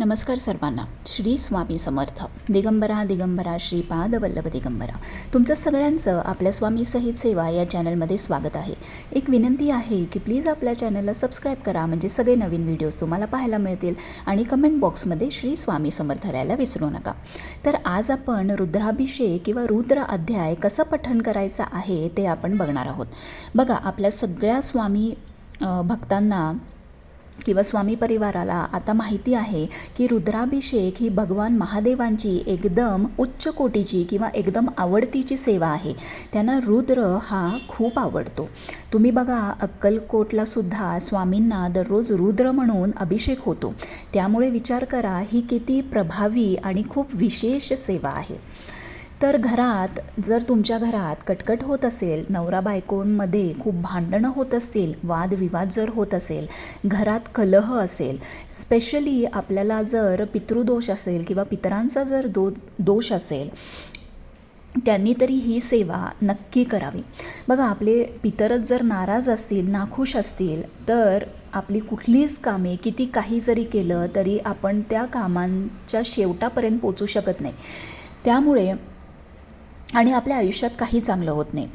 नमस्कार सर्वांना. श्री स्वामी समर्थ. दिगंबरा दिगंबरा श्रीपाद वल्लभ दिगंबरा. तुमचं सगळ्यांचं आपल्या स्वामी सहित सेवा या चॅनलमध्ये स्वागत आहे. एक विनंती आहे की प्लीज आपल्या चॅनलला सबस्क्राईब करा म्हणजे सगळे नवीन व्हिडिओज तुम्हाला पाहायला मिळतील आणि कमेंट बॉक्समध्ये श्री स्वामी समर्थ लिहायला विसरू नका. तर आज आपण रुद्राभिषेक किंवा रुद्र अध्याय कसं पठण करायचं आहे ते आपण बघणार आहोत. बघा आपल्या सगळ्या स्वामी भक्तांना किंवा स्वामी परिवाराला आता माहिती आहे की रुद्राभिषेक ही भगवान महादेवांची एकदम उच्च कोटीची किंवा एकदम आवडतीची सेवा आहे. त्यांना रुद्र हा खूप आवडतो. तुम्ही बघा अक्कलकोटला सुद्धा स्वामींना दररोज रुद्र म्हणून अभिषेक होतो. त्यामुळे विचार करा ही किती प्रभावी आणि खूप विशेष सेवा आहे. तर घरात जर तुमच्या घरात कटकट होत असेल नवरा बायकोंमध्ये खूप भांडणं होत असतील वादविवाद जर होत असेल घरात कलह असेल स्पेशली आपल्याला जर पितृदोष असेल किंवा पितरांचा जर दो दोष असेल त्यांनी तरी ही सेवा नक्की करावी. बघा आपले पितरच जर नाराज असतील नाखुश असतील तर आपली कुठलीच कामे किती काही जरी केलं तरी आपण त्या कामांच्या शेवटापर्यंत पोचू शकत नाही. त्यामुळे आणि आपल्या आयुष्यात काही चांगलं होत नाही.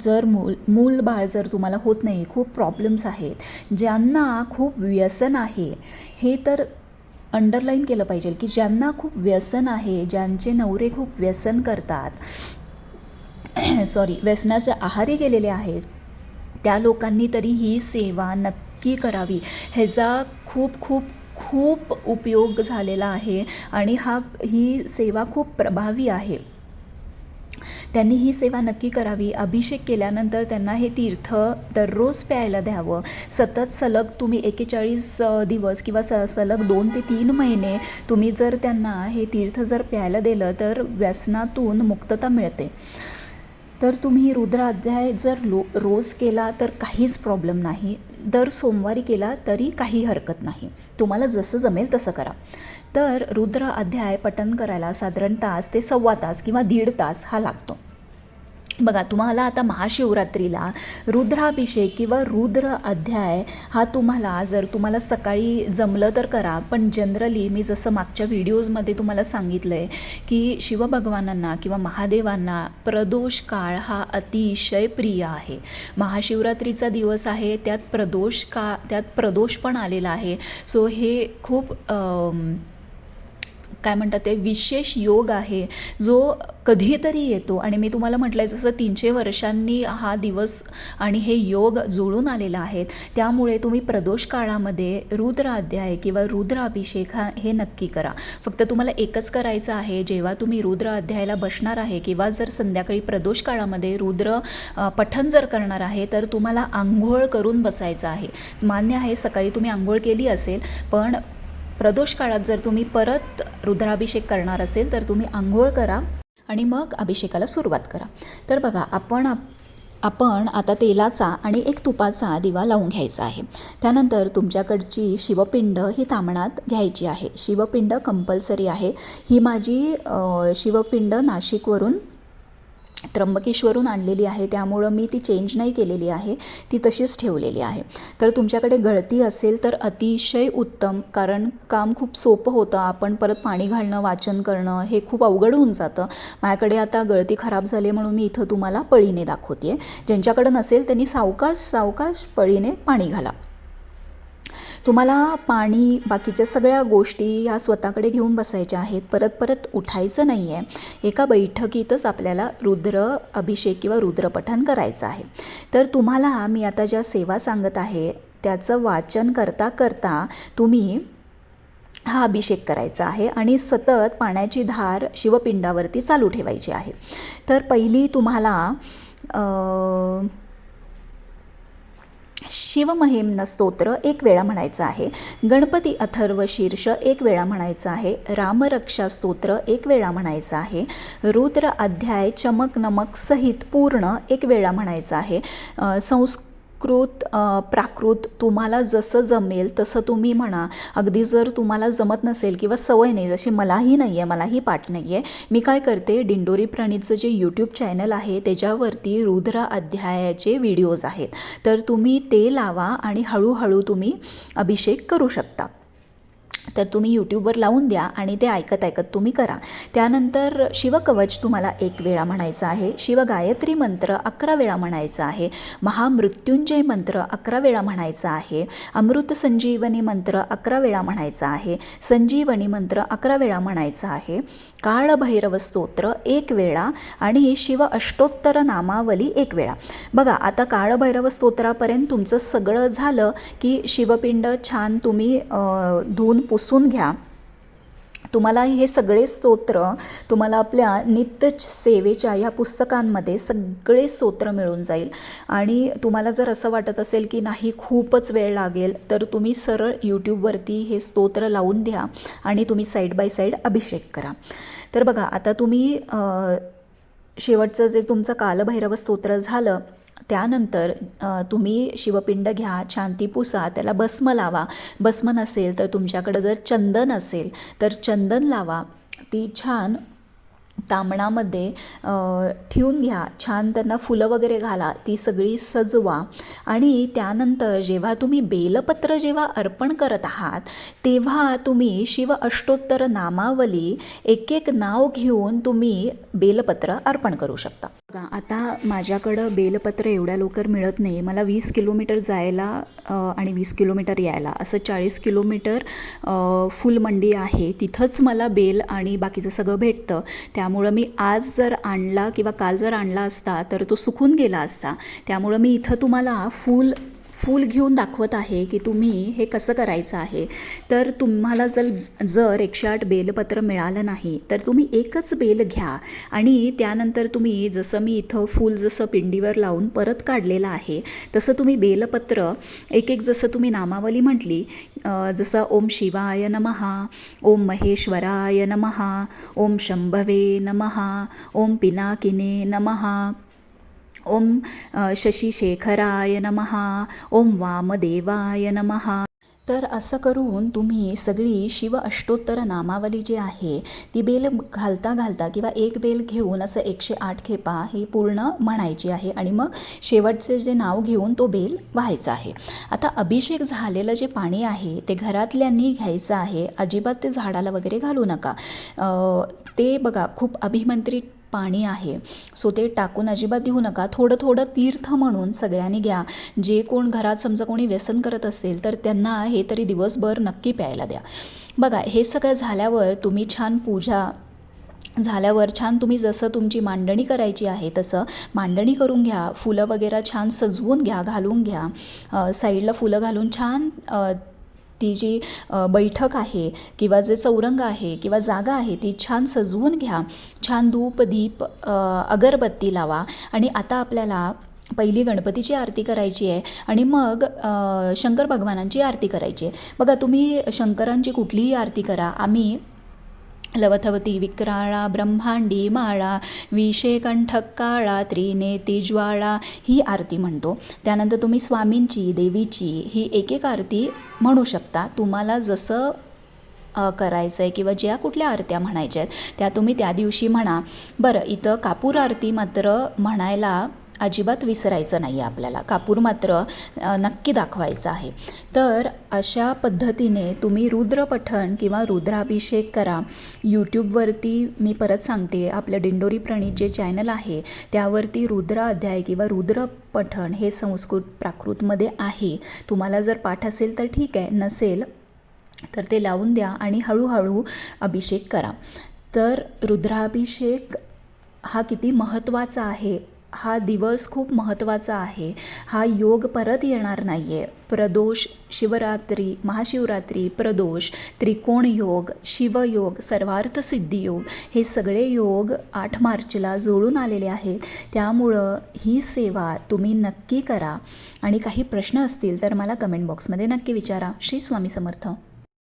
जर मूल मूल बाळ जर तुम्हाला होत नाही खूप प्रॉब्लेम्स आहेत ज्यांना खूप व्यसन आहे हे तर अंडरलाईन केलं पाहिजे की ज्यांना खूप व्यसन आहे ज्यांचे नवरे खूप व्यसन करतात सॉरी व्यसनाचे आहारी गेलेले आहेत त्या लोकांनी तरी ही सेवा नक्की करावी. ह्याचा खूप खूप खूप उपयोग झालेला आहे आणि हा ही सेवा खूप प्रभावी आहे. त्यांनी ही सेवा नक्की करावी. अभिषेक केल्यानंतर त्यांना हे तीर्थ दररोज प्यायला द्यावं. सतत सलग तुम्ही एकेचाळीस दिवस किंवा स सलग दोन ते तीन महिने तुम्ही जर त्यांना हे तीर्थ जर प्यायला दिलं तर व्यसनातून मुक्तता मिळते. तर तुम्ही रुद्र अध्याय जर लो रोज केला तर काहीच प्रॉब्लेम नाही. दर सोमवारी केला तरी काही हरकत नाही. तुम्हाला जसं जमेल तसं करा. तर रुद्र अध्याय पठन करायला साधारण तास ते सव्वा तास किंवा दीड तास हा लागतो. बघा तुम्हाला आता महाशिवरात्रीला रुद्राभिषेक किंवा रुद्र अध्याय हा तुम्हाला जर तुम्हाला सकाळी जमलं तर करा. पण जनरली मी जसं मागच्या व्हिडिओजमध्ये तुम्हाला सांगितलं आहे की शिवभगवानांना किंवा महादेवांना प्रदोष काळ हा अतिशय प्रिय आहे. महाशिवरात्रीचा दिवस आहे त्यात प्रदोष का त्यात प्रदोष पण आलेला आहे. सो हे खूप काय म्हणतात ते विशेष योग आहे जो कधीतरी येतो. आणि मी तुम्हाला म्हटलं आहे जसं तीनशे वर्षांनी हा दिवस आणि हे योग जुळून आलेला आहेत त्यामुळे तुम्ही प्रदोष काळामध्ये रुद्र अध्याय किंवा रुद्र अभिषेक हा हे नक्की करा. फक्त तुम्हाला एकच करायचं आहे जेव्हा तुम्ही रुद्र अध्यायाला बसणार आहे किंवा जर संध्याकाळी प्रदोष काळामध्ये रुद्र पठन पठण जर करणार आहे तर तुम्हाला आंघोळ करून बसायचं आहे. मान्य आहे सकाळी तुम्ही आंघोळ केली असेल पण प्रदोष काळात जर तुम्ही परत रुद्राभिषेक करणार असेल तर तुम्ही आंघोळ करा आणि मग अभिषेकाला सुरुवात करा. तर बघा आपण आप- आपण आता तेलाचा आणि एक तुपाचा दिवा लावून घ्यायचा आहे. त्यानंतर तुमच्याकडची शिवपिंड ही तामणात घ्यायची आहे. शिवपिंड कंपल्सरी आहे. ही माझी शिवपिंड नाशिकवरून त्र्यंबकेश्वरून आणलेली आहे. त्यामुळं मी ती चेंज नाही केलेली आहे. ती तशीच ठेवलेली आहे. तर तुमच्याकडे गळती असेल तर अतिशय उत्तम. कारण काम खूप सोपं होतं. आपण परत पाणी घालणं वाचन करणं हे खूप अवघड होऊन जातं. माझ्याकडे आता गळती खराब झाली म्हणून मी इथं तुम्हाला पळीने दाखवते ज्यांच्याकडे नसेल त्यांनी सावकाश सावकाश पळीने पाणी घाला. तुम्हाला पाणी बाकीच्या सगळ्या गोष्टी ह्या स्वतःकडे घेऊन बसायच्या आहेत. परत परत उठायचं नाही आहे एका बैठकीतच आपल्याला रुद्र अभिषेक किंवा रुद्रपठण करायचं आहे. तर तुम्हाला मी आता ज्या सेवा सांगत आहे त्याचं वाचन करता करता तुम्ही हा अभिषेक करायचा आहे आणि सतत पाण्याची धार शिवपिंडावरती चालू ठेवायची आहे. तर पहिली तुम्हाला शिवमहिम्न स्तोत्र एक वेळा म्हणायचं आहे. गणपती अथर्व शीर्ष एक वेळा म्हणायचं आहे. रामरक्षा स्तोत्र एक वेळा म्हणायचं आहे. रुद्र अध्याय चमक नमक सहित पूर्ण एक वेळा म्हणायचं आहे. अ, कृत प्राकृत तुम्हाला जसं जमेल तसं तुम्ही म्हणा. अगदी जर तुम्हाला जमत नसेल किंवा सवय नाही जशी मलाही नाही आहे मलाही पाठ नाही आहे मी काय करते दिंडोरी प्रणीतचं जे यूट्यूब चॅनल आहे त्याच्यावरती रुद्र अध्यायाचे व्हिडिओज आहेत. तर तुम्ही ते लावा आणि हळूहळू तुम्ही अभिषेक करू शकता. तर तुम्ही यूट्यूबवर लावून द्या आणि ते ऐकत ऐकत तुम्ही करा. त्यानंतर शिवकवच तुम्हाला एक वेळा म्हणायचं आहे. शिवगायत्री मंत्र अकरा वेळा म्हणायचा आहे. महामृत्युंजय मंत्र अकरा वेळा म्हणायचा आहे. अमृत संजीवनी मंत्र अकरा वेळा म्हणायचा आहे. संजीवनी मंत्र अकरा वेळा म्हणायचा आहे. काळभैरव स्तोत्र एक वेळा आणि शिव अष्टोत्तर नामावली एक वेळा. बघा आता काळभैरव स्तोत्रापर्यंत तुमचं सगळं झालं की शिवपिंड छान तुम्ही अ, धुवून पुसून घ्या. तुम्हाला हे सगळे स्तोत्र तुम्हाला आपल्या नित्य सेवेच्या ह्या पुस्तकांमध्ये सगळे स्तोत्र मिळून जाईल. आणि तुम्हाला जर असं वाटत असेल की नाही खूपच वेळ लागेल तर तुम्ही सरळ यूट्यूबवरती हे स्तोत्र लावून द्या आणि तुम्ही साईड बाय साईड अभिषेक करा. तर बघा आता तुम्ही शेवटचं जे तुमचं कालभैरव स्तोत्र झालं त्यानंतर तुम्ही शिवपिंड घ्या छान ती पुसा त्याला भस्म लावा. भस्म नसेल तर तुमच्याकडं जर चंदन असेल तर चंदन लावा. ती छान तांबणामध्ये ठेवून घ्या. छान त्यांना फुलं वगैरे घाला. ती सगळी सजवा. आणि त्यानंतर जेव्हा तुम्ही बेलपत्र जेव्हा अर्पण करत आहात तेव्हा तुम्ही शिव अष्टोत्तर नामावली एक एक नाव घेऊन तुम्ही बेलपत्र अर्पण करू शकता. बघा आता माझ्याकडं बेलपत्र एवढ्या लवकर मिळत नाही. मला वीस किलोमीटर जायला आणि वीस किलोमीटर यायला. असं चाळीस किलोमीटर फुलमंडी आहे. तिथंच मला बेल आणि बाकीचं सगळं भेटतं. त्या त्यामुळं मी आज जर आणला किंवा काल जर आणला असता तर तो सुकून गेला असता त्यामुळं मी इथं तुम्हाला फूल फूल घेऊन दाखवत आहे की तुम्ही हे कसं करायचं आहे. तर तुम्हाला जर जर एकशे आठ बेलपत्र मिळालं नाही तर तुम्ही एकच बेल घ्या. आणि त्यानंतर तुम्ही जसं मी इथं फूल जसं पिंडीवर लावून परत काढलेलं आहे तसं तुम्ही बेलपत्र एक एक जसं तुम्ही नामावली म्हटली जसं ओम शिवाय नमहा ओम महेश्वराय नमहा ओम शंभवे नमहा ओम पिनाकिने नमहा ओम शशिशेखराय नमहा ओम वामदेवाय नमहा तर असं करून तुम्ही सगळी शिव अष्टोत्तर नामावली जी आहे ती बेल घालता घालता किंवा एक बेल घेऊन असं एकशे आठ खेपा ही पूर्ण म्हणायची आहे आणि मग शेवटचे जे नाव घेऊन तो बेल व्हायचा आहे. आता अभिषेक झालेलं जे पाणी आहे ते घरातल्यांनी घ्यायचं आहे. अजिबात ते झाडाला वगैरे घालू नका. ते बघा खूप अभिमंत्रित पाणी आहे. सो ते टाकून अजिबात देऊ नका. थोडं थोडं तीर्थ म्हणून सगळ्यांनी घ्या. जे कोण घरात समजा कोणी व्यसन करत असेल तर त्यांना हे तरी दिवसभर नक्की प्यायला द्या. बघा हे सगळं झाल्यावर तुम्ही छान पूजा झाल्यावर छान तुम्ही जसं तुमची मांडणी करायची आहे तसं मांडणी करून घ्या. फुलं वगैरे छान सजवून घ्या घालून घ्या. साईडला फुलं घालून छान ती जी बैठक आहे किंवा जे चौरंग आहे किंवा जागा आहे ती छान सजवून घ्या. छान धूप दीप अगरबत्ती लावा. आणि आता आपल्याला पहिली गणपतीची आरती करायची आहे आणि मग शंकर भगवानांची आरती करायची आहे. बघा तुम्ही शंकरांची कुठलीही आरती करा. आम्ही लवथवती विक्राळा ब्रह्मांडी माळा विषेकंठक काळा त्रिनेती ज्वाळा ही आरती म्हणतो. त्यानंतर तुम्ही स्वामींची देवीची ही एक एक आरती म्हणू शकता. तुम्हाला जसं करायचं आहे किंवा ज्या कुठल्या आरत्या म्हणायच्या आहेत त्या तुम्ही त्या दिवशी म्हणा. बरं इथं कापूर आरती मात्र म्हणायला अजिबात विसरायचं नाही आहे आपल्याला. कापूर मात्र नक्की दाखवायचं आहे. तर अशा पद्धतीने तुम्ही रुद्रपठण किंवा रुद्राभिषेक करा. यूट्यूबवरती मी परत सांगते. आपलं दिंडोरी प्रणित जे चॅनल आहे त्यावरती रुद्र अध्याय किंवा रुद्रपठण हे संस्कृत प्राकृतमध्ये आहे. तुम्हाला जर पाठ असेल तर ठीक आहे. नसेल तर ते लावून द्या आणि हळूहळू अभिषेक करा. तर रुद्राभिषेक हा किती महत्त्वाचा आहे? हा दिवस खूप महत्त्वाचा आहे. हा योग परत येणार नाही आहे प्रदोष शिवरात्री महाशिवरात्री प्रदोष त्रिकोण योग शिवयोग सर्वार्थ सिद्धी योग हे सगळे योग आठ मार्चला जोडून आलेले आहेत. त्यामुळं ही सेवा तुम्ही नक्की करा. आणि काही प्रश्न असतील तर मला कमेंट बॉक्समध्ये नक्की विचारा. श्री स्वामी समर्थ.